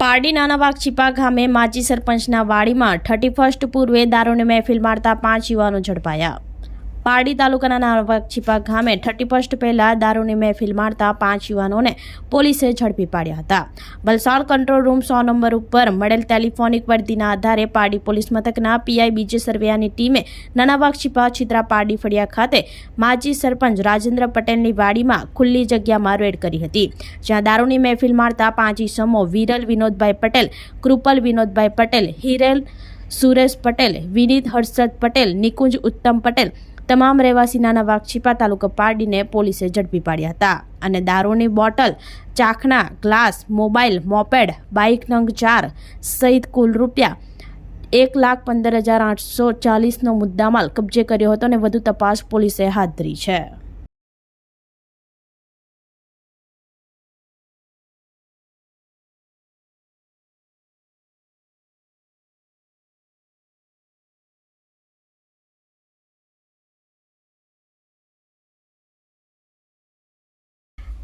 પારડી નાના છીપા ગામે માજી સરપંચના વાડીમાં થર્ટી ફર્સ્ટ પૂર્વે દારૂની મહેફિલ મારતા પાંચ યુવાનો ઝડપાયા. પારડી તાલુકાના નાના વાઘચીપા ગામે થર્ટી ફર્સ્ટ પહેલા દારૂની મહેફિલ મારતા પાંચ યુવાનોને પોલીસે ઝડપી પાડ્યા હતા. વલસાડ કંટ્રોલ રૂમ સો નંબર ઉપર મળેલ ટેલિફોનિક વર્દીના આધારે પારડી પોલીસ મથકના પીઆઈ બીજે સરવૈયાની ટીમે નાના વાઘચીપા છિદ્રા પારડી ફળિયા ખાતે માજી સરપંચ રાજેન્દ્ર પટેલની વાડીમાં ખુલ્લી જગ્યામાં રેડ કરી હતી. જ્યાં દારૂની મહેફિલ મારતા પાંચ ઈસમો વિરલ વિનોદભાઈ પટેલ, કૃપલ વિનોદભાઈ પટેલ, હિરેલ સુરેશ પટેલ, વિનીત હર્ષદ પટેલ, નિકુંજ ઉત્તમ પટેલ તમામ રહેવાસી નાના વાઘછીપા તાલુકા પારડીને પોલીસે ઝડપી પાડ્યા હતા અને દારૂની બોટલ, ચાખના ગ્લાસ, મોબાઈલ, મોપેડ, બાઇક નંગ ચાર સહિત કુલ રૂપિયા એક લાખ પંદર હજાર આઠસો ચાલીસનો મુદ્દામાલ કબજે કર્યો હતો અને વધુ તપાસ પોલીસે હાથ ધરી છે.